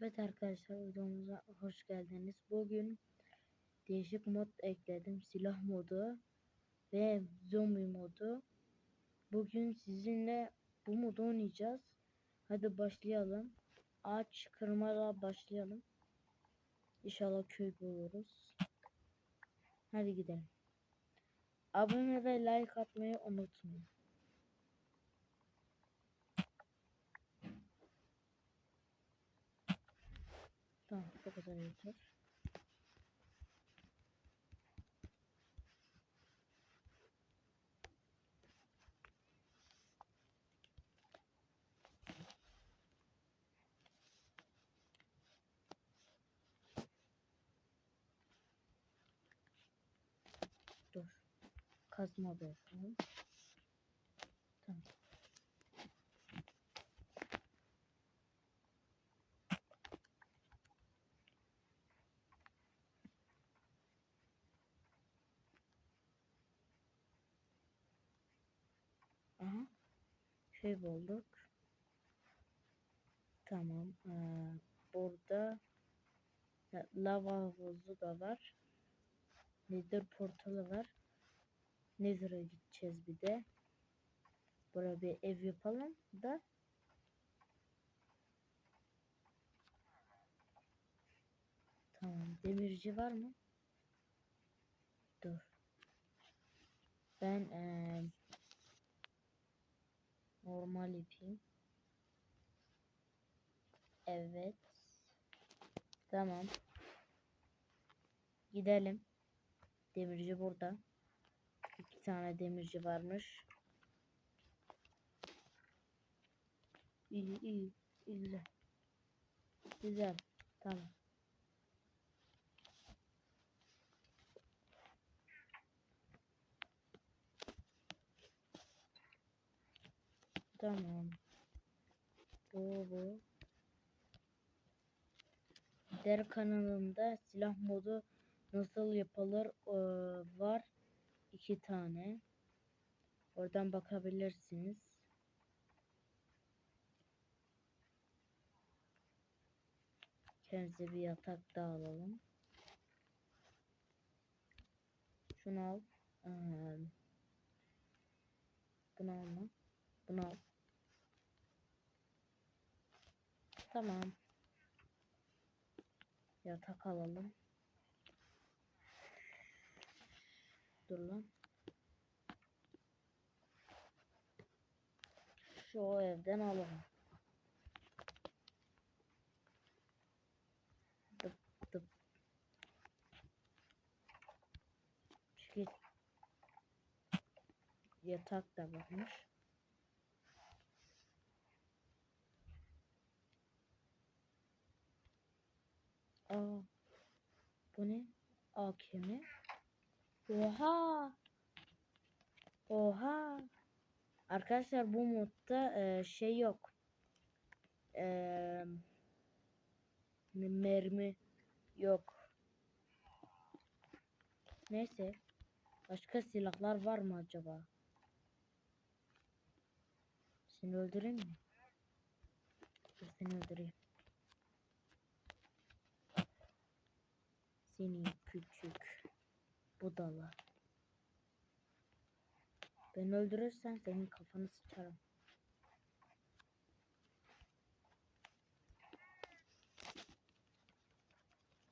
Evet arkadaşlar videomuza hoş geldiniz. Bugün değişik mod ekledim. Silah modu ve zombi modu. Bugün sizinle bu modu oynayacağız. Hadi başlayalım. Ağaç kırmadan başlayalım. İnşallah köy buluruz. Hadi gidelim. Abone ve like atmayı unutmayın. Tamam bu kadar yeter. Dur. Kazma da yapalım. Tamam. Aha. Bulduk. Tamam. Ee, burada la- lava havuzu da var. Nether portalı var. Nether'a gideceğiz bir de. Buraya bir ev yapalım da. Tamam. Demirci var mı? Dur. Ben eee normal yapayım. Evet. Tamam. Gidelim. Demirci burada. İki tane demirci varmış. İyi iyi. iyi, Güzel. Güzel. Tamam. Tamam. Bu bu. Der kanalımda silah modu nasıl yapılır eee, var iki tane. Oradan bakabilirsiniz. Kendimize bir yatak daha alalım. Şunu al. Eee, bunu alma. Bunu al. Tamam. Yatak alalım. Dur lan. Şu evden alalım. Dıp dıp. Çünkü yatak da varmış. Aa, bu ne? AKM. Oha. Oha. Arkadaşlar bu modda e, şey yok. E, mermi yok. Neyse. Başka silahlar var mı acaba? Seni öldüreyim mi? Seni öldüreyim. Seni küçük budala. Beni öldürürsen senin kafanı sıçarım.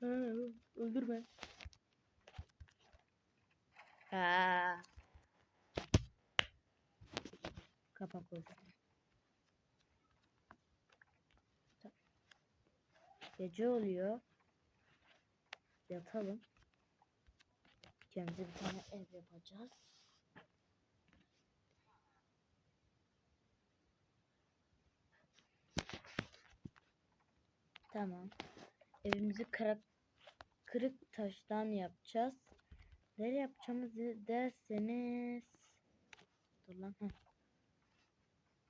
Ha, öldürme. Ha. Kapak olsun. Gece oluyor. Yatalım. Kendimize bir tane ev yapacağız. Tamam. Evimizi kırık, kırık taştan yapacağız. Nereye yapacağımızı derseniz Dur lan. Heh.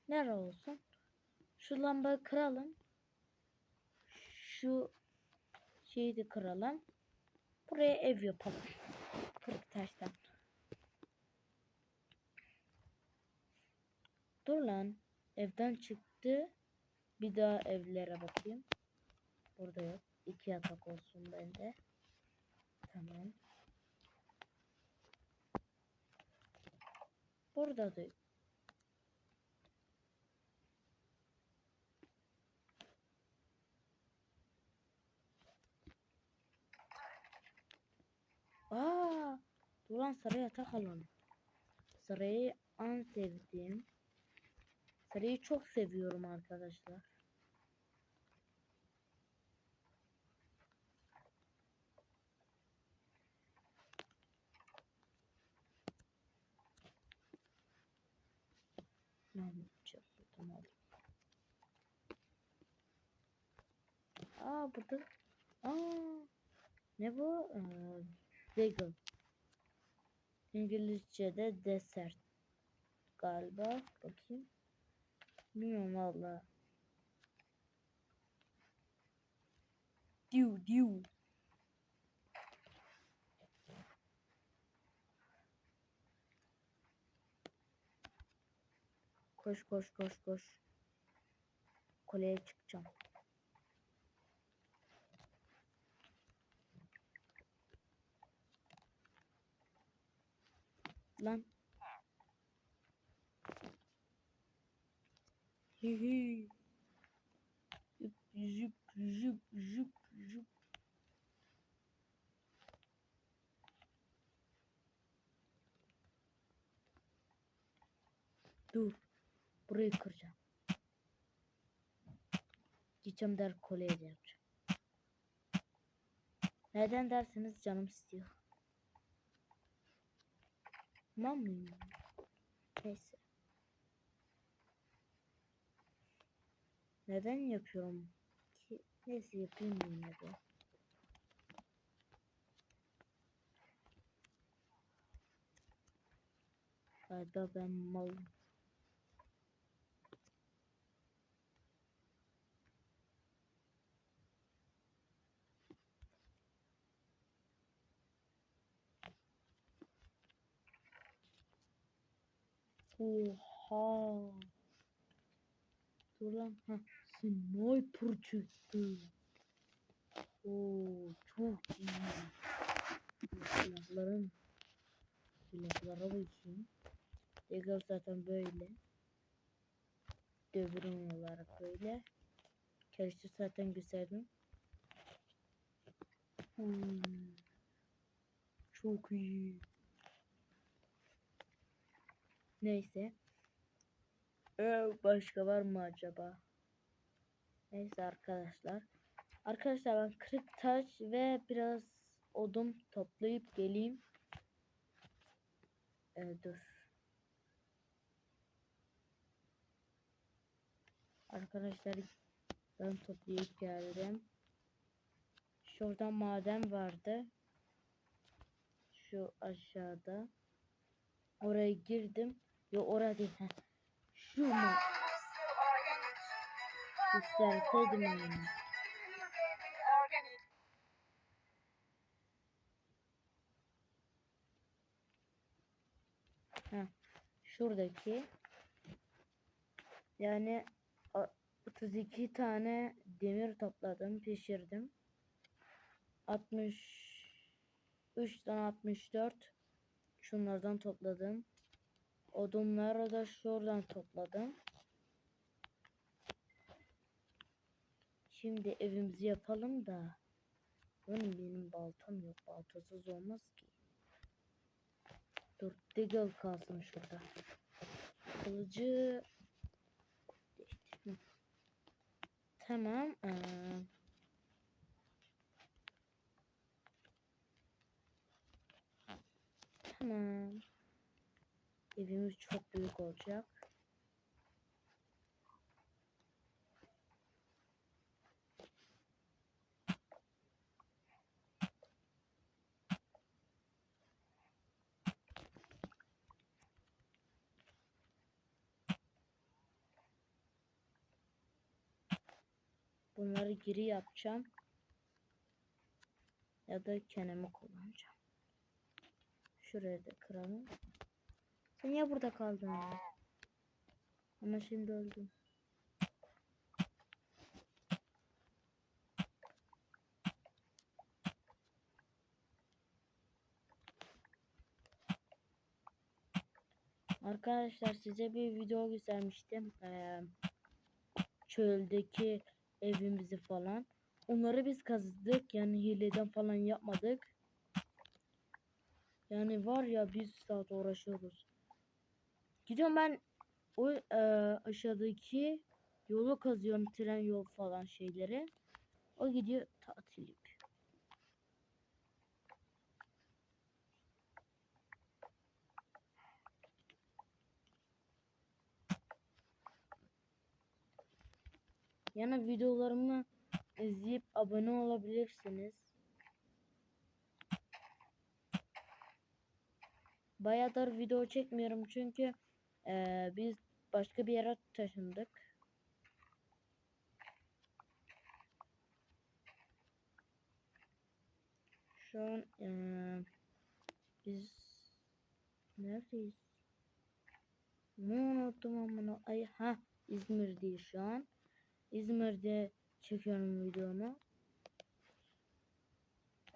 Nere olsun? Şu lambayı kıralım. Şu şeyi de kıralım. Buraya ev yapalım. Kırık taştan. Dur lan. Evden çıktı. Bir daha evlere bakayım. Burada yok. İki yatak olsun bende. Tamam. Burada da yok. Aa, Duran sarı yatak alalım. Sarıyı en sevdiğim. Sarıyı çok seviyorum arkadaşlar. Mahmut çarptım aldım. Aa burada. Aa ne bu? Ee, Bagel. İngilizce'de desert galiba. Bakayım. Bilmiyorum valla. Diu diu. Koş koş koş koş. Koleye çıkacağım. Lan. Hihi. Jüp jüp jüp jüp jüp. Dur. Burayı kıracağım. Gideceğim der kolye yapacağım. Neden derseniz canım istiyor. Tamam mı? Neyse. Neden yapıyorum ki? Neyse yapayım yine de. Galiba ben malım. Oha. Dur lan. Ha. Sniper çıktı. Oo, çok iyi. Silahların silahlara bakayım. Dagger zaten böyle. Dövürüm olarak böyle. Karıştı zaten gösterdim. Hmm. Çok iyi. Neyse. Ee, başka var mı acaba? Neyse arkadaşlar. Arkadaşlar ben kırık taş ve biraz odun toplayıp geleyim. Ee, dur. Arkadaşlar ben toplayıp geldim. Şurada maden vardı. Şu aşağıda. Oraya girdim. Yo orada değil. Heh. Şu mu? İsterseydim onu. Heh. Şuradaki. Yani a- 32 tane demir topladım, pişirdim. 63 tane 64 şunlardan topladım. Odunları da şuradan topladım. Şimdi evimizi yapalım da. Benim benim baltam yok. Baltasız olmaz ki. Dur diggle kalsın şurada. Kılıcı. Tamam. Tamam. Evimiz çok büyük olacak. Bunları geri yapacağım. Ya da kenemi kullanacağım. Şuraya da kıralım. Sen niye burada kaldın? Ama şimdi öldüm. Arkadaşlar size bir video göstermiştim. Ee, çöldeki evimizi falan. Onları biz kazdık. Yani hileden falan yapmadık. Yani var ya bir saat uğraşıyoruz. Gidiyorum ben o e, aşağıdaki yolu kazıyorum. Tren yol falan şeyleri. O gidiyor tatil. Yani videolarımı izleyip abone olabilirsiniz. Bayağıdır video çekmiyorum çünkü eee, biz başka bir yere taşındık. Şu an eee, biz neredeyiz? Ne unuttum amına. Ay ha İzmir'deyiz şu an. İzmir'de çekiyorum videomu.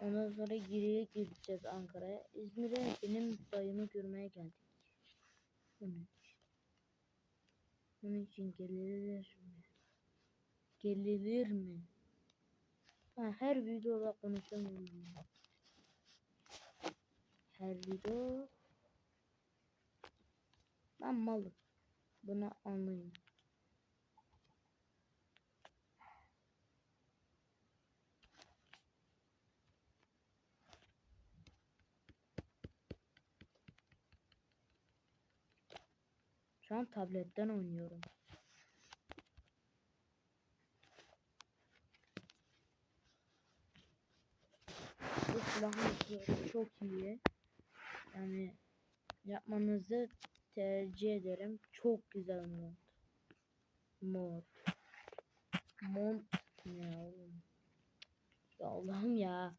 Ondan sonra geriye gideceğiz Ankara'ya. İzmir'e benim dayımı görmeye geldik. İçin. Bunun için gelilir mi? Gelilir mi? Ha, her videoda konuşamıyorum. ben. Her video ben malım. Bunu anlayın. Şu an tabletten oynuyorum. Bu silahın çok iyi. Yani yapmanızı tercih ederim. Çok güzel mod. Mod. Mod ne oğlum? Allah'ım ya.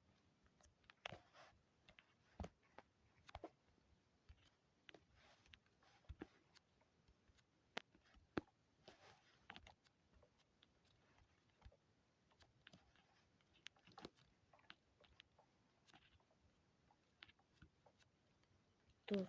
Dur.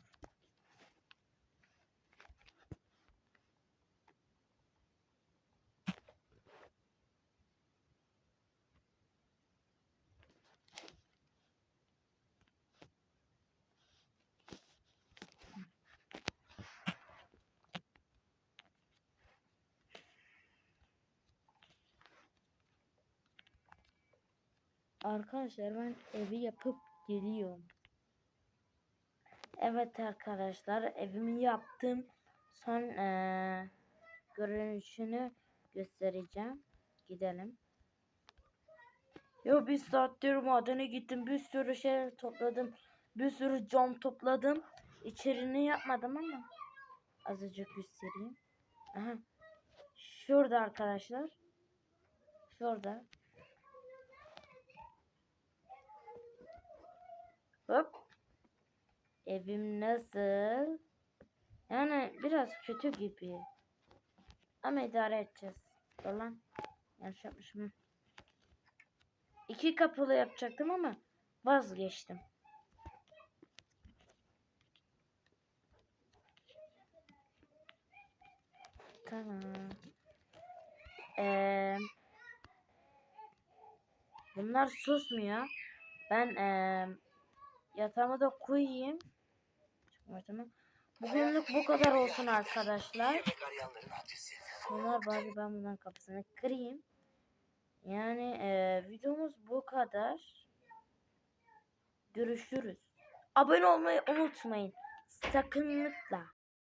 Arkadaşlar ben evi yapıp geliyorum. Evet arkadaşlar evimi yaptım. Son eee görünüşünü göstereceğim. Gidelim. Yo bir saattir madene gittim. Bir sürü şey topladım. Bir sürü cam topladım. İçerini yapmadım ama azıcık göstereyim. Aha. Şurada arkadaşlar. Şurada. Hop. Evim nasıl? Yani biraz kötü gibi. Ama idare edeceğiz. Dolan. Yanlış yapmışım. İki kapılı yapacaktım ama vazgeçtim. Tamam. Ee, bunlar susmuyor. Ben ee, yatağımı da koyayım. Çıkma Bugünlük bu kadar olsun arkadaşlar. Bunlar bari ben bundan kapısını kırayım. Yani eee, videomuz bu kadar. Görüşürüz. Abone olmayı unutmayın. Sakınlıkla.